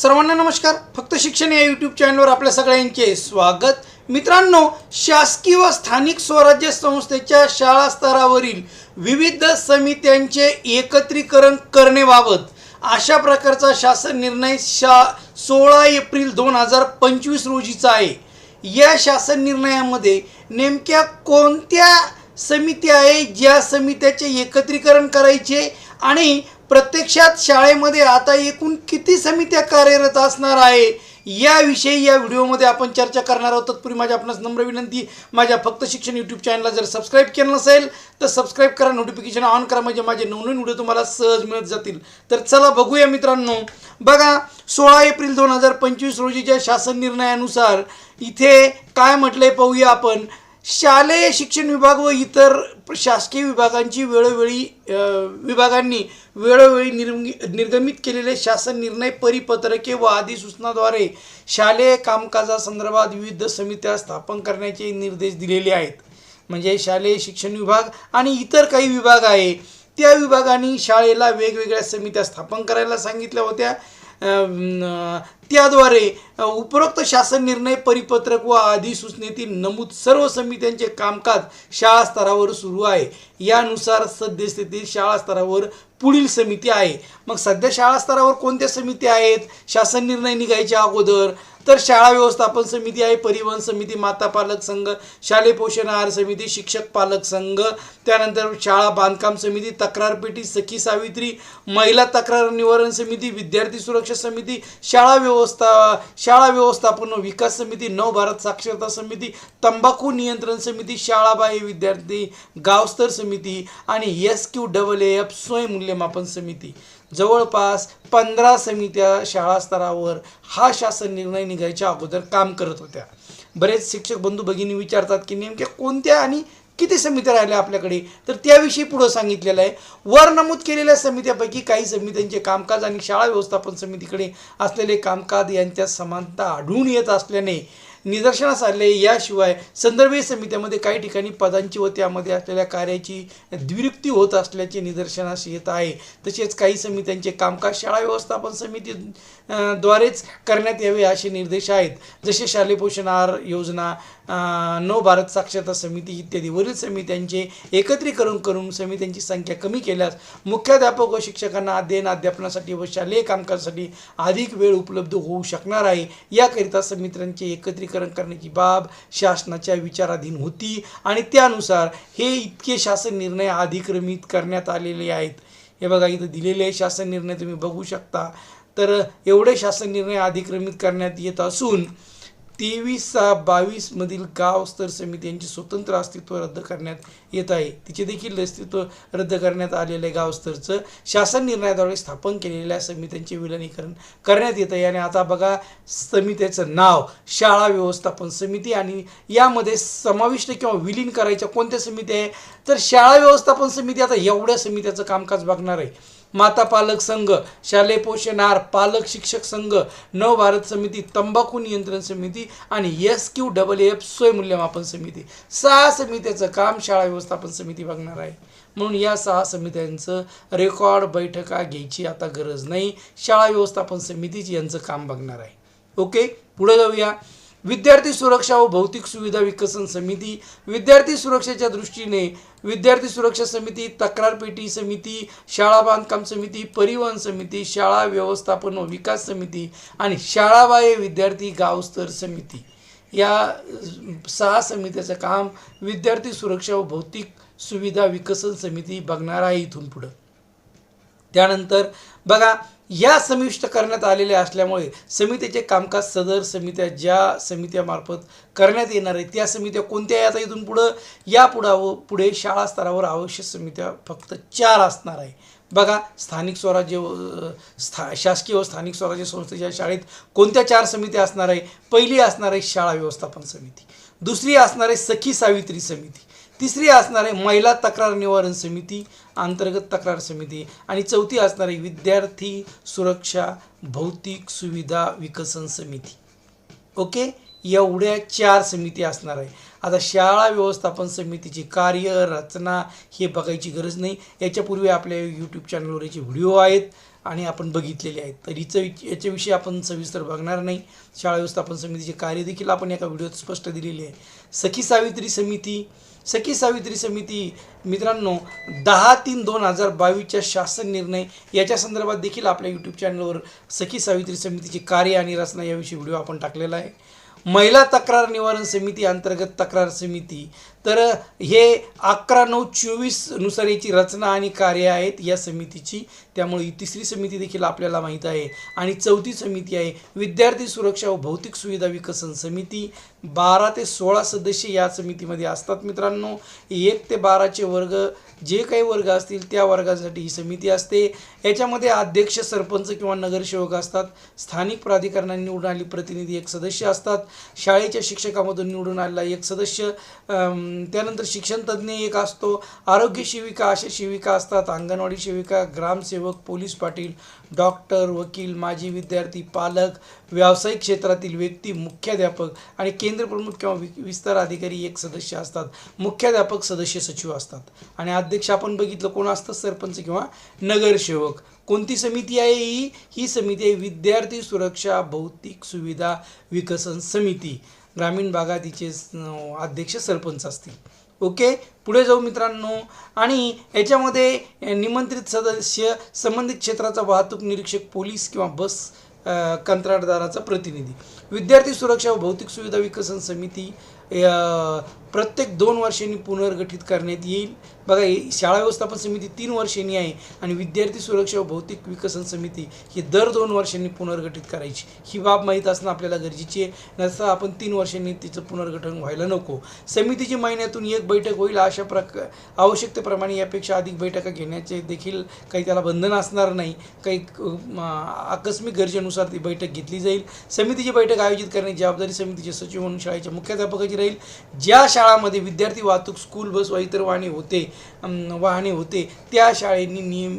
सर्वांना नमस्कार. फक्त शिक्षण या यूट्यूब चॅनलवर आपल्या सगळ्यांचे स्वागत. मित्रांनो शासकीय व स्थानिक स्वराज्य संस्थेच्या शाळा स्तरावरील विविध समित्यांचे एकत्रीकरण करण्याबाबत अशा प्रकारचा शासन निर्णय शा सोळा एप्रिल दोन हजार पंचवीस रोजीचा आहे. या शासन निर्णयामध्ये नेमक्या कोणत्या समिती आहे ज्या समित्याचे एकत्रीकरण करायचे आणि प्रत्यक्षात शाळेमध्ये आता एकूण किती समित्या कार्यरत असणार आहे? याविषयी या व्हिडिओमध्ये आपण चर्चा करणार आहोत. तत्पूर्वी माझ्या आपणास नम्र विनंती माझ्या फक्त शिक्षण यूट्यूब चॅनलला जर सबस्क्राईब केलं नसेल तर सबस्क्राईब करा नोटिफिकेशन ऑन करा म्हणजे माझे नवनवीन व्हिडिओ तुम्हाला सहज मिळत जातील. तर चला बघूया मित्रांनो. बघा सोळा एप्रिल दोन हजार पंचवीस रोजीच्या शासन निर्णयानुसार इथे काय म्हटलंय पाहूया आपण. शालेय शिक्षण विभाग व इतर शासकीय विभागांची वेळोवेळी विभागांनी वेळोवेळी निर्मि निर्गमित केलेले शासन निर्णय परिपत्रके व अधिसूचनाद्वारे शालेय कामकाजासंदर्भात विविध समित्या स्थापन करण्याचे निर्देश दिलेले आहेत. म्हणजे शालेय शिक्षण विभाग आणि इतर काही विभाग आहे त्या विभागांनी शाळेला वेगवेगळ्या समित्या स्थापन करायला सांगितल्या होत्या. त्याद्वारे उपरोक्त शासन निर्णय परिपत्रक व अधिसूचनेतील नमूद सर्व समित्यांचे कामकाज शाळा स्तरावर सुरू आहे. यानुसार सद्यस्थितीत शाळा स्तरावर पुढील समिती आहे. मग सध्या शाळा स्तरावर कोणत्या समिती आहेत? शासन निर्णय निघायच्या अगोदर तर शाळा व्यवस्थापन समिती आहे परिवहन समिती माता पालक संघ शालेय पोषण आहार समिती शिक्षक पालक संघ त्यानंतर शाळा बांधकाम समिती तक्रार पेटी सखी सावित्री महिला तक्रार निवारण समिती विद्यार्थी सुरक्षा समिती शाळा व्यवस्था शाळा व्यवस्थापन विकास समिती नव भारत साक्षरता समिती तंबाखू नियंत्रण समिती शाळाबाह्य विद्यार्थी गावस्तर समिती आणि S Q double A F स्वयंमूल्यमापन समिती. जवळपास पंधरा समित्या शाळा स्तरावर हा शासन निर्णय निघायच्या अगोदर काम करत होत्या. बरेच शिक्षक बंधू भगिनी विचारतात की नेमक्या कोणत्या आणि किती समित्या राहिल्या आपल्याकडे? तर त्याविषयी पुढं सांगितलेलं आहे. वर नमूद केलेल्या समित्यापैकी काही समित्यांचे कामकाज आणि शाळा व्यवस्थापन समितीकडे असलेले कामकाज यांच्यात समानता आढळून येत असल्याने निदर्शनास आले याशिवाय संदर्भीय समित्यामध्ये काही ठिकाणी पदांची व त्यामध्ये असलेल्या कार्याची द्विरुक्ती होत असल्याचे निदर्शनास येत आहे. तसेच काही समित्यांचे कामकाज शाळा व्यवस्थापन समिती द्वारेच करण्यात यावे असे निर्देश आहेत. जसे शालेय पोषण आहार योजना नव भारत साक्षरता समिती इत्यादी. वरील समित्यांचे एकत्रीकरण करून समित्यांची संख्या कमी केल्यास मुख्याध्यापक व शिक्षकांना अध्ययन अध्यापनासाठी व शालेय कामकाजासाठी अधिक वेळ उपलब्ध होऊ शकणार आहे. याकरिता समित्यांचे एकत्रीकरण करण्याची बाब शासनाच्या विचाराधीन होती आणि त्यानुसार हे इतके शासन निर्णय अधिक्रमित करण्यात आलेले आहेत. हे बघा इथं दिलेले शासन निर्णय तुम्ही बघू शकता. तर एवढे शासन निर्णय अधिक्रमित करण्यात येत असून तेवीस सहा बावीसमधील गाव स्तर समिती यांचे स्वतंत्र अस्तित्व रद्द करण्यात येत आहे. तिचे देखील अस्तित्व रद्द करण्यात आलेलं आहे गावस्तरचं शासन निर्णयाद्वारे स्थापन केलेल्या समित्यांचे विलनीकरण करण्यात येत आहे. आणि आता बघा समित्याचं नाव शाळा व्यवस्थापन समिती आणि यामध्ये समाविष्ट किंवा विलीन करायच्या कोणत्या समिती आहे? तर शाळा व्यवस्थापन समिती आता एवढ्या समित्याचं कामकाज बघणार आहे. माता पालक संघ शालेय पोषणहार पालक शिक्षक संघ नव भारत समिती तंबाखू नियंत्रण समिती आणि एस क्यू डबल एफ स्वयंमूल्यमापन समिती. सहा समित्याचं काम शाळा व्यवस्थापन समिती बघणार आहे. म्हणून या सहा समित्यांचं रेकॉर्ड बैठका घ्यायची आता गरज नाही. शाळा व्यवस्थापन समितीच यांचं काम बघणार आहे. ओके? पुढे जाऊया. विद्यार्थी सुरक्षा व भौतिक सुविधा विकसन समिती विद्यार्थी सुरक्षेच्या दृष्टीने विद्यार्थी सुरक्षा समिती तक्रार पेटी समिती शाळा बांधकाम समिती परिवहन समिती शाळा व्यवस्थापन व विकास समिती आणि शाळाबाह्य विद्यार्थी गावस्तर समिती. या सहा समित्याचं काम विद्यार्थी सुरक्षा व भौतिक सुविधा विकसन समिती बघणार आहे इथून पुढं. त्यानंतर बघा या समाविष्ट करण्यात आलेल्या असल्यामुळे समितीचे कामकाज सदर समित्या ज्या समित्यामार्फत करण्यात येणार आहे त्या समित्या कोणत्या आता इथून पुढं या पुढावं पुढे शाळा स्तरावर आवश्यक समित्या फक्त चार असणार आहे. बघा स्थानिक स्वराज्य स्था शासकीय व स्थानिक स्वराज्य संस्थेच्या शाळेत कोणत्या चार समित्या असणार आहे? पहिली असणार आहे शाळा व्यवस्थापन समिती. दुसरी असणार आहे सखी सावित्री समिती. तिसरी असणार आहे महिला तक्रार निवारण समिती अंतर्गत तक्रार समिती. आणि चौथी असणार आहे विद्यार्थी सुरक्षा भौतिक सुविधा विकसन समिती. ओके? एवढ्या चार समिती असणार आहे. आता शाळा व्यवस्थापन समितीची कार्य रचना हे बघायची गरज नाही. याच्यापूर्वी आपल्या यूट्यूब चॅनलवर याचे व्हिडिओ आहेत आणि आपण बघितलेले आहेत. तर हिचं याच्याविषयी आपण सविस्तर बघणार नाही. शाळा व्यवस्थापन समितीचे कार्य देखील आपण एका व्हिडिओत स्पष्ट दिलेले आहे. सखी सावित्री समिती सखी सावित्री समिती मित्रांनो दहा तीन दोन हजार बावीसच्या शासन निर्णय याच्या संदर्भात देखील आपल्या यूट्यूब चॅनलवर सखी सावित्री समितीचे कार्य आणि रचना याविषयी व्हिडिओ आपण टाकलेला आहे. महिला तक्रार निवारण समिती अंतर्गत तक्रार समिती तर हे अकरा नऊ चोवीसनुसार याची रचना आणि कार्य आहेत या समितीची. त्यामुळे ही तिसरी समिती देखील आपल्याला माहीत आहे. आणि चौथी समिती आहे विद्यार्थी सुरक्षा व भौतिक सुविधा विकसन समिती. बारा ते सोळा सदस्य या समितीमध्ये असतात मित्रांनो. एक ते बाराचे वर्ग जे काही वर्ग असतील त्या वर्गासाठी ही समिती असते. याच्यामध्ये अध्यक्ष सरपंच किंवा नगरसेवक असतात. स्थानिक प्राधिकरणाने निवडून आलेली प्रतिनिधी एक सदस्य असतात. शाळेच्या शिक्षकामधून निवडून आलेला एक सदस्य. त्यानंतर शिक्षण तज्ज्ञ एक असतो आरोग्य शिविका अशा सेविका असतात अंगणवाडी सेविका ग्रामसेवक पोलीस पाटील डॉक्टर वकील माजी विद्यार्थी पालक व्यावसायिक क्षेत्रातील व्यक्ती मुख्याध्यापक आणि केंद्रप्रमुख किंवा वि विस्तार अधिकारी एक सदस्य असतात. मुख्याध्यापक सदस्य सचिव असतात. आणि अध्यक्ष आपण बघितलं कोण असतं? सरपंच किंवा नगरसेवक. कोणती समिती आहे ही? ही समिती आहे विद्यार्थी सुरक्षा भौतिक सुविधा विकसन समिती. ग्रामीण भागात हिचे अध्यक्ष सरपंच असतील. ओके? पुढे जाऊ मित्रांनो. आणि याच्यामध्ये निमंत्रित सदस्य संबंधित क्षेत्राचा वाहतूक निरीक्षक पोलीस किंवा बस कंत्राटदाराचा प्रतिनिधी. विद्यार्थी सुरक्षा व भौतिक सुविधा विकसन समिती प्रत्येक दोन वर्षांनी पुनर्गठित करण्यात येईल. बघा ही शाळा व्यवस्थापन समिती तीन वर्षांनी आहे आणि विद्यार्थी सुरक्षा व भौतिक विकसन समिती ही दर दोन वर्षांनी पुनर्गठित करायची. ही बाब माहीत असणं आपल्याला गरजेची आहे. नसता आपण तीन वर्षांनी तिचं पुनर्गठन व्हायला नको. समितीची महिन्यातून एक बैठक होईल अशा प्रक आवश्यकतेप्रमाणे यापेक्षा अधिक बैठका घेण्याचे देखील काही त्याला बंधन असणार नाही. काही आकस्मिक गरजेनुसार ती बैठक घेतली जाईल. समितीची बैठक आयोजित करण्याची जबाबदारी समितीचे सचिव म्हणून शाळेच्या मुख्याध्यापकाची राहील. ज्या शाळामध्ये विद्यार्थी वाहतूक स्कूल बस व इतर वाहने होते वाहने होते. त्या शाळेंनी नियम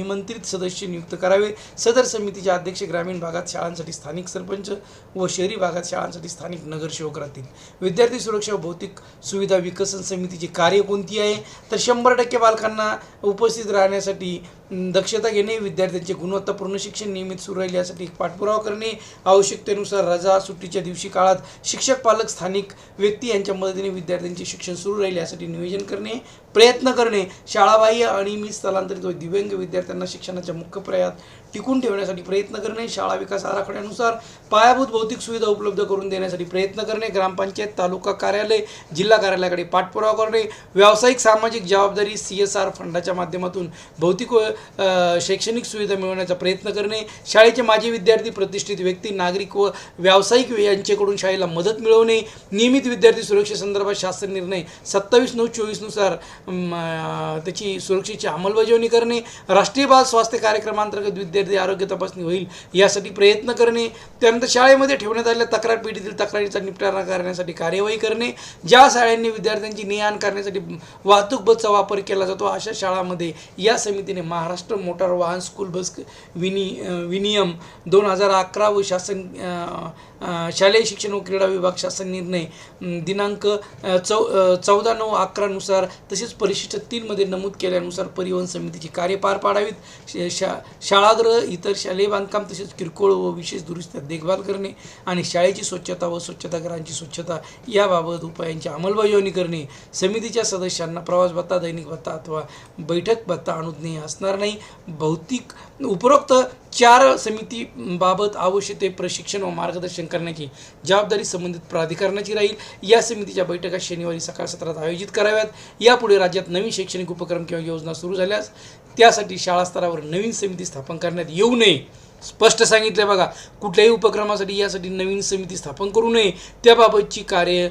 निमंत्रित सदस्य नियुक्त करावे. सदर समितीचे अध्यक्ष ग्रामीण भागात शाळांसाठी स्थानिक सरपंच व शहरी भागात शाळांसाठी स्थानिक नगरसेवक राहतील. विद्यार्थी सुरक्षा भौतिक सुविधा विकसन समितीची कार्य कोणती आहे? तर शंभर टक्के बालकांना उपस्थित राहण्यासाठी दक्षता घेणे विद्यार्थ्यांचे गुणवत्तापूर्ण शिक्षण नियमित सुरू राहील यासाठी पाठपुरावा करणे आवश्यकतेनुसार रजा सुट्टीच्या दिवशी काळात शिक्षक पालक स्थानिक व्यक्ती यांच्या मदतीने विद्यार्थ्यांचे शिक्षण सुरू राहील यासाठी नियोजन करणे प्रयत्न करणे शाळाबाह्य अनियमित स्थलांतरित व दिव्यांग विद्यार्थी विद्यार्थ्यांना शिक्षणाच्या मुख्य प्रयात टिकून ठेवण्यासाठी प्रयत्न करणे शाळा विकास आराखड्यानुसार पायाभूत भौतिक सुविधा उपलब्ध करून देण्यासाठी प्रयत्न करणे ग्रामपंचायत तालुका कार्यालय जिल्हा कार्यालयाकडे पाठपुरावा करणे व्यावसायिक सामाजिक जबाबदारी सी एस आर फंडाच्या माध्यमातून भौतिक व शैक्षणिक सुविधा मिळवण्याचा प्रयत्न करणे शाळेचे माजी विद्यार्थी प्रतिष्ठित व्यक्ती नागरिक व व्यावसायिक यांच्याकडून शाळेला मदत मिळवणे नियमित विद्यार्थी सुरक्षेसंदर्भात शासन निर्णय सत्तावीस नऊ चोवीसनुसार त्याची सुरक्षेची अंमलबजावणी करणे राष्ट्रीय बाल स्वास्थ्य कार्यक्रमांतर्गत विद्यार्थी आरोग्य तपासणी होईल यासाठी प्रयत्न करणे त्यानंतर शाळेमध्ये ठेवण्यात आलेल्या तक्रार पेटीतील तक्रारीचा निपटारा करण्यासाठी कार्यवाही करणे ज्या शाळांनी विद्यार्थ्यांची ने आण करण्यासाठी वाहतूक बसचा वापर केला जातो अशा शाळामध्ये या समितीने महाराष्ट्र मोटार वाहन स्कूल बस विनि विनियम दोन हजार अकरा व शासन शालेय शिक्षण व क्रीडा विभाग शासन निर्णय दिनांक चौ चौदा नऊ अकरानुसार तसेच परिशिष्ट तीनमध्ये नमूद केल्यानुसार परिवहन समितीची कार्य पार पाडावीत. शा शाळागृह इतर शालेय बांधकाम तसेच किरकोळ व विशेष दुरुस्त्या देखभाल करणे आणि शाळेची स्वच्छता व स्वच्छतागृहांची स्वच्छता याबाबत उपायांची अंमलबजावणी करणे. समितीच्या सदस्यांना प्रवास भत्ता दैनिक भत्ता अथवा बैठक भत्ता अनुज्ञेय असणार नाही. भौतिक उपरोक्त चार समितीबाबत आवश्यक ते प्रशिक्षण व मार्गदर्शन करण्याची जबाबदारी संबंधित प्राधिकरणाची राहील. या समितीच्या बैठका शनिवारी सकाळ सत्रात आयोजित कराव्यात. यापुढे राज्यात नवीन शैक्षणिक उपक्रम किंवा योजना सुरू झाल्यास त्यासाठी शाळा स्तरावर नवीन समिती स्थापन करण्यात येऊ नये. स्पष्ट सांगितलं बघा. कुठल्याही उपक्रमासाठी यासाठी नवीन समिती स्थापन करू नये. त्याबाबतची कार्य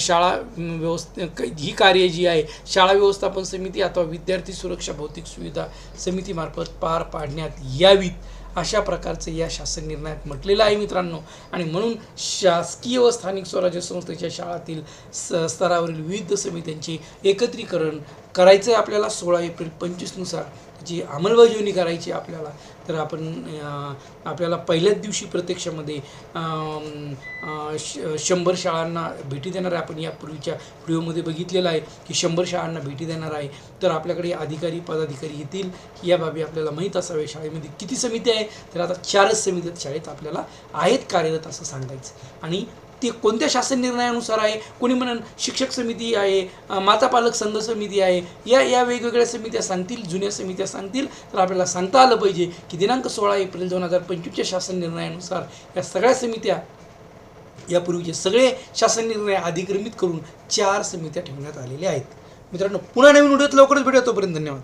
शाळा व्यवस्था ही कार्य जी आहे शाळा व्यवस्थापन समिती अथवा विद्यार्थी सुरक्षा भौतिक सुविधा समितीमार्फत पार पाडण्यात यावीत अशा प्रकारचं या शासन निर्णयात म्हटलेलं आहे मित्रांनो. आणि म्हणून शासकीय व स्थानिक स्वराज्य संस्थेच्या शाळातील स स्तरावरील विविध समित्यांचे एकत्रीकरण करायचं आहे आपल्याला सोळा एप्रिल पंचवीसनुसार जी अंमलबजावणी करायची आहे आपल्याला तर आपण आपल्याला पहिल्याच दिवशी प्रत्यक्षामध्ये श शंभर शाळांना भेटी देणार आहे आपण. यापूर्वीच्या व्हिडिओमध्ये बघितलेलं आहे की शंभर शाळांना भेटी देणार आहे. तर आपल्याकडे अधिकारी पदाधिकारी येतील. या बाबी आपल्याला माहीत असावे शाळेमध्ये किती समिती आहे? तर आता चारच समिती शाळेत आपल्याला आहेत कार्यरत असं सांगायचं. आणि ती कोणत्या शासन निर्णयानुसार आहे? कोणी म्हणून शिक्षक समिती आहे मातापालक माता पालक संघ समिती आहे या या वेगवेगळ्या समित्या सांगतील जुन्या समित्या सांगतील तर आपल्याला सांगता आलं पाहिजे की दिनांक सोळा एप्रिल दोन हजार पंचवीसच्या शासन निर्णयानुसार या सगळ्या समित्या यापूर्वीचे सगळे शासन निर्णय अधिक्रमित करून चार समित्या ठेवण्यात आलेल्या आहेत. मित्रांनो पुन्हा नवीन व्हिडिओत लवकरच भेटूया तोपर्यंत धन्यवाद.